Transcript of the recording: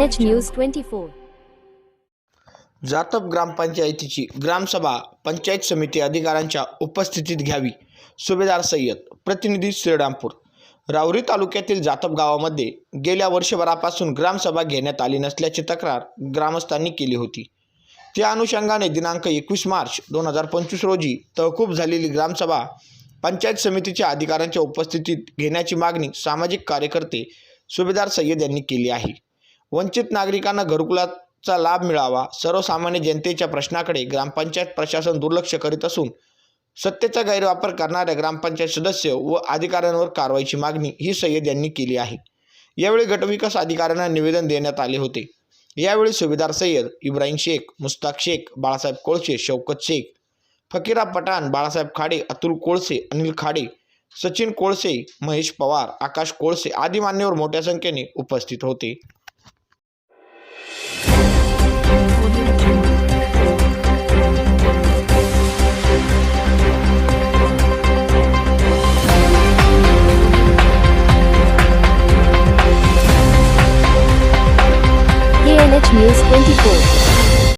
H news twenty four जातप ग्रामपंचायतीची ग्रामसभा पंचायत समिती अधिकाऱ्यांच्या उपस्थितीत घ्यावी. सुभेदार सय्यद प्रतिनिधी श्रीरामपूर. रावरी तालुक्यातील जातप गावामध्ये गेल्या वर्षभरापासून ग्रामसभा घेण्यात आली नसल्याची तक्रार ग्रामस्थांनी केली होती. त्या अनुषंगाने दिनांक एकवीस मार्च दोन हजार पंचवीस रोजी तहकूब झालेली ग्रामसभा पंचायत समितीच्या अधिकाऱ्यांच्या उपस्थितीत घेण्याची मागणी सामाजिक कार्यकर्ते सुभेदार सय्यद यांनी केली आहे. वंचित नागरिकांना घरकुलाचा लाभ मिळावा सर्वसामान्य जनतेच्या प्रश्नाकडे ग्रामपंचायत प्रशासन दुर्लक्ष करीत असून सत्तेचा गैरवापर करणाऱ्या ग्रामपंचायत सदस्य व अधिकाऱ्यांवर कारवाईची मागणी ही सय्यद यांनी केली आहे. यावेळी गटविकास अधिकाऱ्यांना निवेदन देण्यात आले होते. यावेळी सुभेदार सय्यद इब्राहिम शेख मुस्ताक शेख बाळासाहेब कोळसे शौकत शेख फकीरा पठाण बाळासाहेब खाडे अतुल कोळसे अनिल खाडे सचिन कोळसे महेश पवार आकाश कोळसे आदी मान्यवर मोठ्या संख्येने उपस्थित होते. KNH News 24.